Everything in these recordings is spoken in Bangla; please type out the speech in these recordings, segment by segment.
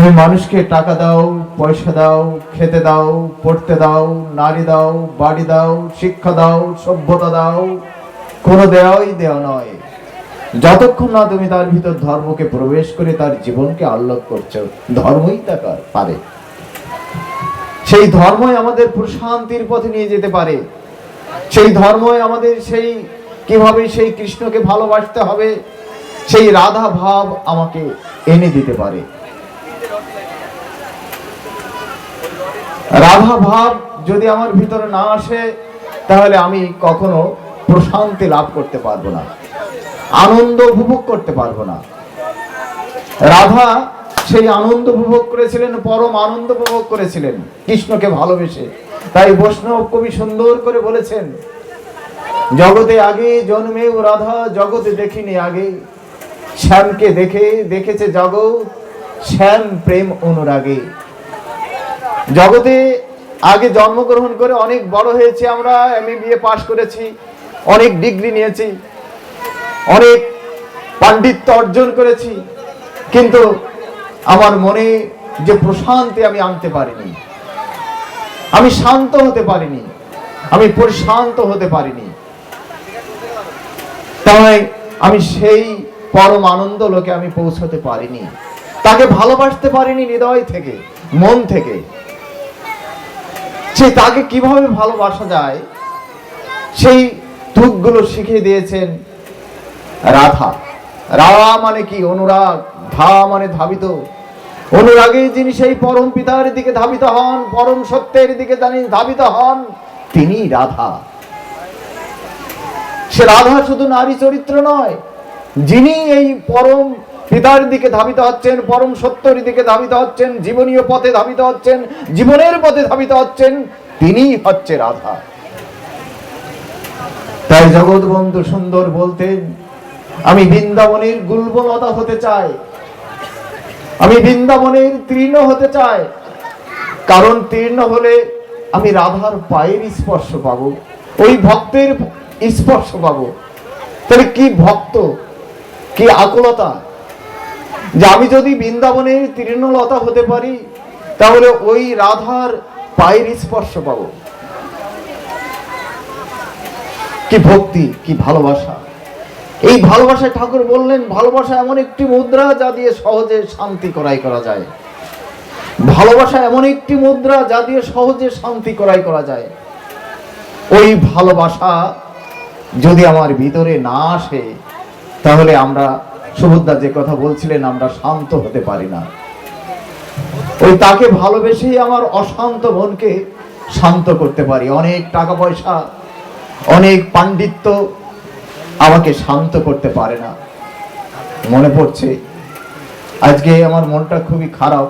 তুমি মানুষকে টাকা দাও, পয়সা দাও, খেতে দাও, পড়তে দাও, নারী দাও, বাড়ি দাও, শিক্ষা দাও, সভ্যতা দাও, কোনো দেওয়াই দেওয়া নয়। যতক্ষণ না তুমি তার ভিতর ধর্মকে প্রবেশ করে তার জীবনকে আল্লোক করছ, ধর্মই তা কর- পারে। সেই ধর্মই আমাদের প্রশান্তির পথে নিয়ে যেতে পারে। সেই ধর্মই আমাদের সেই কীভাবে সেই কৃষ্ণকে ভালোবাসতে হবে, সেই রাধা ভাব আমাকে এনে দিতে পারে। রাধা ভাব যদি আমার ভিতরে না আসে, তাহলে আমি কখনো প্রশান্তি লাভ করতে পারব না। আনন্দ উপভোগ করতে পারব না। রাধা সেই আনন্দ উপভোগ করেছিলেন, পরম আনন্দ উপভোগ করেছিলেন, কৃষ্ণকে ভালোবেসে। তাই বৈষ্ণব কবি সুন্দর করে বলেছেন, জগতে আগে জন্মেও রাধা, জগতে দেখিনি আগে। শ্যামকে দেখে, দেখেছে জগৎ, শ্যাম, প্রেম, অনুরাগে। জগতে আগে জন্মগ্রহণ করে অনেক বড় হয়েছে আমরা এমএ বিএ পাশ করেছি, অনেক ডিগ্রি নিয়েছি, অনেক পাণ্ডিত্য অর্জন করেছি, কিন্তু আমার মনে যে প্রশান্তি আমি আনতে পারিনি। আমি শান্ত হতে পারিনি, আমি পরিশান্ত হতে পারিনি। তাই আমি সেই পরম আনন্দ লোকে আমি পৌঁছতে পারিনি। তাকে ভালোবাসতে পারিনি হৃদয় থেকে, মন থেকে। সে তাকে কীভাবে ভালোবাসা যায়, সেই তুকগুলো শিখিয়ে দিয়েছেন রাধা। রাধা মানে কি? অনুরাগ। ধা মানে ধাবিত। অনুরাগে যিনি সেই পরম পিতার দিকে ধাবিত হন, পরম সত্যের দিকে জানি ধাবিত হন, তিনি রাধা। সে রাধা শুধু নারী চরিত্র নয়, যিনি এই পরম পিতার দিকে ধাবিত হচ্ছেন, পরম সত্যের দিকে ধাবিত হচ্ছেন, জীবনীয় পথে ধাবিত হচ্ছেন, জীবনের পথে ধাবিত হচ্ছেন, তিনিই হচ্ছে রাধা। তাই জগৎ বন্ধু সুন্দর বলতেন, আমি বৃন্দাবনের গুলবলতা হতে চাই। আমি বৃন্দাবনের তীর্ণ হতে চাই। কারণ তীর্ণ হলে আমি রাধার পায়ের স্পর্শ পাবো, ওই ভক্তের স্পর্শ পাবো। তাহলে কি ভক্ত, কি আকুলতা যে আমি যদি বৃন্দাবনের তৃণলতা হতে পারি, তাহলে ওই রাধার পায়ের স্পর্শ পাবো। কি ভক্তি, কি ভালোবাসা। এই ভালোবাসায় ঠাকুর বললেন, ভালোবাসা এমন একটি মুদ্রা যা দিয়ে সহজে শান্তি করাই করা যায়। ভালোবাসা এমন একটি মুদ্রা যা দিয়ে সহজে শান্তি করাই করা যায়। ওই ভালোবাসা যদি আমার ভিতরে না আসে, তাহলে আমরা সুভদ্রা যে কথা বলছিলেন, আমরা শান্ত হতে পারি না। ওই তাকে ভালোবেসেই আমার অশান্ত মনকে শান্ত করতে পারি। অনেক টাকা পয়সা, অনেক পাণ্ডিত্য আমাকে শান্ত করতে পারে না। মনে পড়ছে, আজকে আমার মনটা খুবই খারাপ।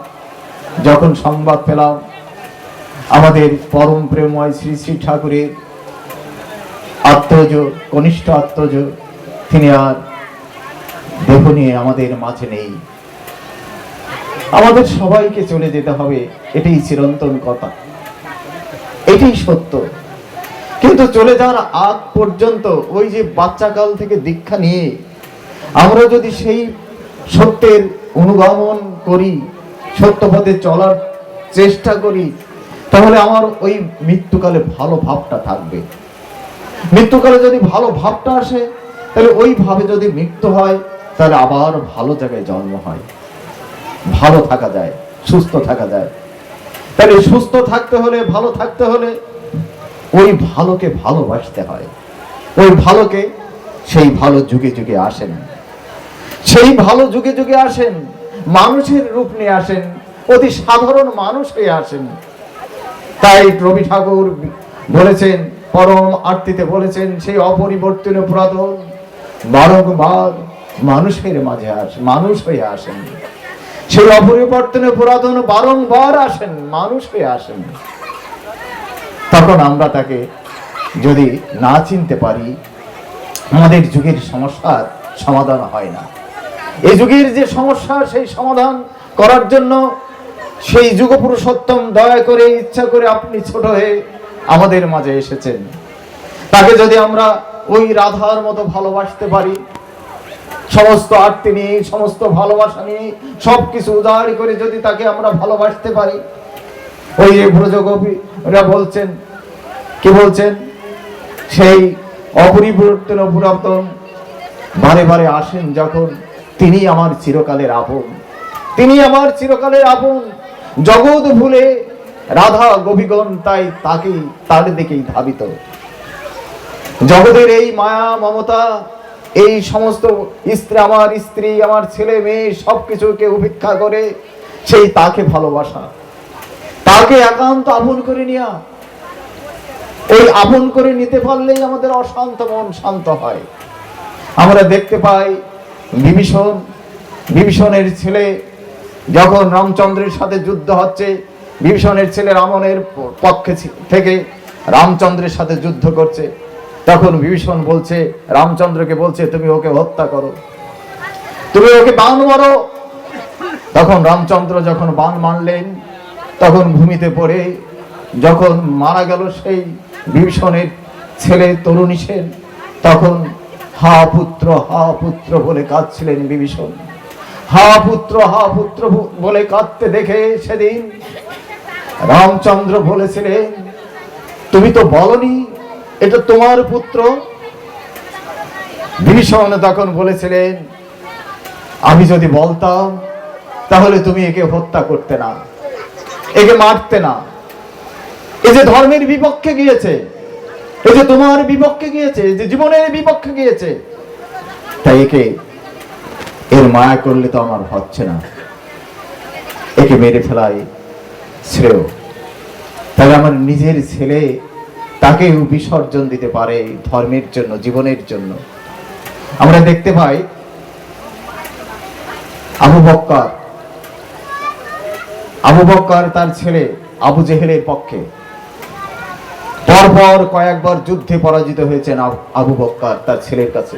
যখন সংবাদ পেলাম, আমাদের পরম প্রেমময় শ্রী শ্রী ঠাকুরের আত্মজ, কনিষ্ঠ আত্মজ, তিনি আর দেহ আমাদের মাঝে নেই। আমাদের সবাইকে চলে যেতে হবে, এটাই চিরন্তন কথা। এটাই সত্য। কিন্তু চলে যাওয়ার আগ পর্যন্ত ওই যে বাচ্চাকাল থেকে দীক্ষা নিয়ে আমরা যদি সেই সত্যের অনুগমন করি সত্য পথে চলার চেষ্টা করি, তাহলে আমার ওই মৃত্যুকালে ভালো ভাবটা থাকবে। মৃত্যুকালে যদি ভালো ভাবটা আসে, তাহলে ওইভাবে যদি মৃত্যু হয় তাহলে আবার ভালো জায়গায় জন্ম হয়। ভালো থাকা যায়, সুস্থ থাকা যায়। তাহলে সুস্থ থাকতে হলে, ভালো থাকতে হলে ওই ভালোকে ভালোবাসতে হয়। ওই ভালোকে সেই ভালো যুগে যুগে আসেন। সেই ভালো যুগে যুগে আসেন, মানুষের রূপ নিয়ে আসেন, অতি সাধারণ মানুষ হয়ে আসেন। তাই রবি ঠাকুর বলেছেন, পরম আরতিতে বলেছেন, সেই অপরিবর্তনীয় পুরাতন বারংবার মানুষের মাঝে আস, মানুষ হয়ে আসেন। সেই অপরিবর্তনে পুরাতন বারংবার আসেন, মানুষ হয়ে আসেন। তখন আমরা তাকে যদি না চিনতে পারি, আমাদের যুগের সমস্যার সমাধান হয় না। এই যুগের যে সমস্যা, সেই সমাধান করার জন্য সেই যুগ পুরুষোত্তম দয়া করে, ইচ্ছা করে আপনি ছোট হয়ে আমাদের মাঝে এসেছেন। তাকে যদি আমরা ওই রাধার মতো ভালোবাসতে পারি সমস্ত আরতি নিয়ে সমস্ত ভালোবাসা নিয়ে সব কিছু উদাহরণ করে যদি তাকে আমরা ভালোবাসতে পারি। ওই যে ব্রজগোপীরা বলছেন, কি বলছেন? সেই অপরিবর্তন পুরাতন বারে বারে আসেন যখন তিনি আমার চিরকালের আপন। তিনি আমার চিরকালের আপন। জগৎ ভুলে রাধা গোপীগণ তাই তাকেই তার দিকেই ধাবিত। জগতের এই মায়া মমতা এই সমস্ত স্ত্রী, আমার স্ত্রী, আমার ছেলে, মেয়ে, সবকিছুকে উপেক্ষা করে সেই তাকে ভালোবাসা। তাকে একান্ত আপন করে নেওয়া এই আপন করে নিতে পারলেই আমাদের অশান্ত মন শান্ত হয়। আমরা দেখতে পাই বিভীষণ, বিভীষণের ছেলে যখন রামচন্দ্রের সাথে যুদ্ধ হচ্ছে, বিভীষণের ছেলে রামনের পক্ষে থেকে রামচন্দ্রের সাথে যুদ্ধ করছে। তখন বিভীষণ বলছে, রামচন্দ্রকে বলছে, তুমি ওকে হত্যা করো। তুমি ওকে বান মারো। তখন রামচন্দ্র যখন বান মারলেন, তখন ভূমিতে পড়ে যখন মারা গেল সেই বিভীষণের ছেলে তরুণী সেন, তখন হা পুত্র হা পুত্র বলে কাঁদছিলেন বিভীষণ। হা পুত্র হা পুত্র বলে কাঁদতে দেখে সেদিন রামচন্দ্র বলেছিলেন, তুমি তো বলনি এটা তোমার পুত্র? বিভীষণ তখন বলেছিলেন, আমি যদি বলতাম, তাহলে তুমি একে হত্যা করতে না, একে মারতে না। এই যে ধর্মের বিপক্ষে গিয়েছে, এই যে তোমার বিপক্ষে গিয়েছে যে জীবনের বিপক্ষে গিয়েছে, তাই একে এর মায়া করলে তো আমার হচ্ছে না। একে মেরে ফেলাই শ্রেয়। তাহলে আমার নিজের ছেলে তাকেও বিসর্জন দিতে পারে ধর্মের জন্য, জীবনের জন্য। আমরা দেখতে পাই আবু বক্কর। আবু বক্কর তার ছেলে আবু জেহেলের পক্ষে। পরপর কয়েকবার যুদ্ধে পরাজিত হয়েছেন আবু বক্কর তার ছেলের কাছে।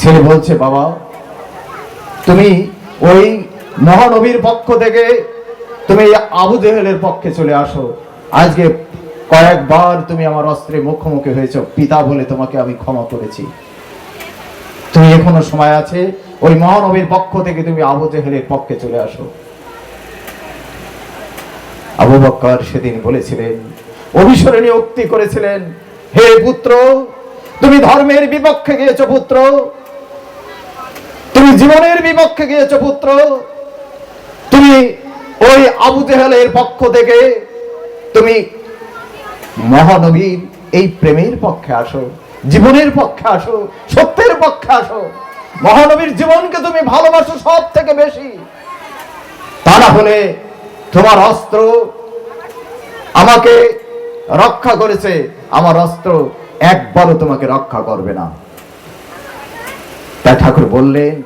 ছেলে বলছে, বাবা, তুমি ওই মহানবীর পক্ষ থেকে তুমি আবু জেহেলের পক্ষে চলে আসো। আজকে কয়েকবার তুমি আমার অস্ত্রে মুখোমুখি হয়েছ, পিতা বলে তোমাকে আমি ক্ষমা করেছি। তুমি এখনও সময় আছে, ওই মহানবীর পক্ষ থেকে তুমি আবু জেহেলের পক্ষে চলে আসো। আবু বক্কর সেদিন বলেছিলেন, অভিসরণী উক্তি করেছিলেন, হে পুত্র, তুমি ধর্মের বিপক্ষে গিয়েছ পুত্র। তুমি জীবনের বিপক্ষে গিয়েছ পুত্র। তুমি ওই আবু জেহেলের পক্ষ থেকে তুমি মহানবীর এই প্রেমের পক্ষে আসো, জীবনের পক্ষে আসো, সত্যের পক্ষে আসো। মহানবীর জীবনকে তুমি ভালোবাসো সব থেকে বেশি। তা না হলে তোমার অস্ত্র আমাকে রক্ষা করেছে। আমার অস্ত্র একবারও তোমাকে রক্ষা করবে না। তাই ঠাকুর বললেন,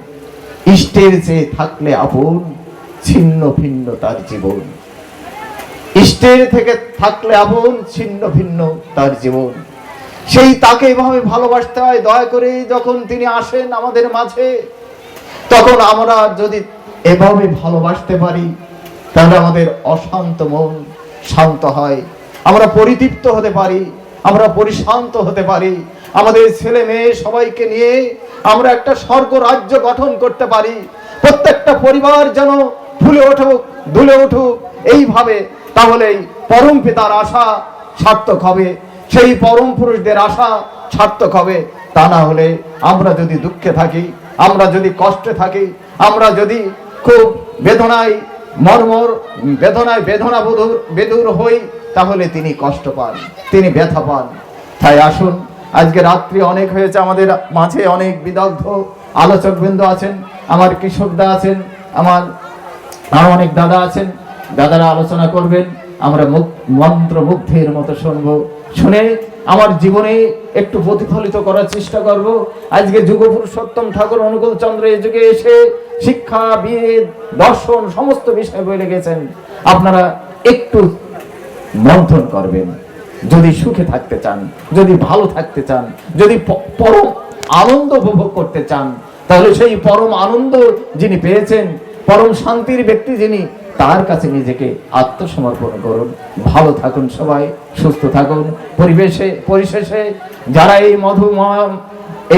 ইষ্টের চেয়ে থাকলে আপন, ছিন্ন ভিন্ন তার জীবন। ইষ্টের থেকে থাকলে আপন, ছিন্ন ভিন্ন তার জীবন। সেই তাকে এভাবে ভালোবাসতে হয়, দয়া করে যখন তিনি আসেন আমাদের মাঝে, তখন আমরা যদি এভাবে ভালোবাসতে পারি, তাহলে আমাদের অশান্ত মন শান্ত হয়। আমরা পরিতৃপ্ত হতে পারি, আমরা পরিশান্ত হতে পারি। আমাদের ছেলে মেয়ে সবাইকে নিয়ে আমরা একটা স্বর্গ রাজ্য গঠন করতে পারি। প্রত্যেকটা পরিবার যেন ফুলে উঠুক, দুলে উঠুক, এইভাবে তাহলেই পরম পিতার আশা সার্থক হবে। সেই পরম পুরুষদের আশা সার্থক হবে। তা না হলে আমরা যদি দুঃখে থাকি, আমরা যদি কষ্টে থাকি, আমরা যদি খুব বেদনায়, মর্মর বেদনায় বেদনা বধুর বেদুর হই, তাহলে তিনি কষ্ট পান, তিনি ব্যথা পান। তাই আসুন, আজকে রাত্রি অনেক হয়েছে আমাদের মাঝে অনেক বিদগ্ধ আলোচকবৃন্দ আছেন, আমার কৃষকদা আছেন, আমার আরও অনেক দাদা আছেন। দাদারা আলোচনা করবেন, আমরা মুখ- মন্ত্র মুগ্ধের মতো শুনব। শুনে আমার জীবনে একটু প্রতিফলিত করার চেষ্টা করব। আজকে যুগ পুরুষোত্তম ঠাকুর অনুকূল চন্দ্র এই যুগে এসে শিক্ষা বিদ দর্শন, সমস্ত বিষয় বলে গেছেন আপনারা একটু মন্থন করবেন। যদি সুখে থাকতে চান, যদি ভালো থাকতে চান, যদি পরম আনন্দ উপভোগ করতে চান, তাহলে সেই পরম আনন্দ যিনি পেয়েছেন, পরম শান্তির ব্যক্তি যিনি তার কাছে নিজেকে আত্মসমর্পণ করুন। ভালো থাকুন সবাই, সুস্থ থাকুন। পরিবেশে, পরিশেষে যারা এই মধুময়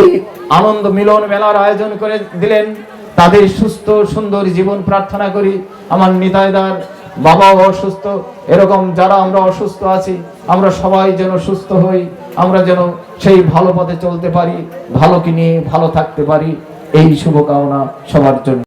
এই আনন্দ মিলন মেলার আয়োজন করে দিলেন, তাদের সুস্থ, সুন্দর জীবন প্রার্থনা করি। আমার নিতাইদার বাবাও অসুস্থ। এরকম যারা আমরা অসুস্থ আছি, আমরা সবাই যেন সুস্থ হই। আমরা যেন সেই ভালো পথে চলতে পারি, ভালোকে নিয়ে ভালো থাকতে পারি। এই শুভকামনা সবার জন্য।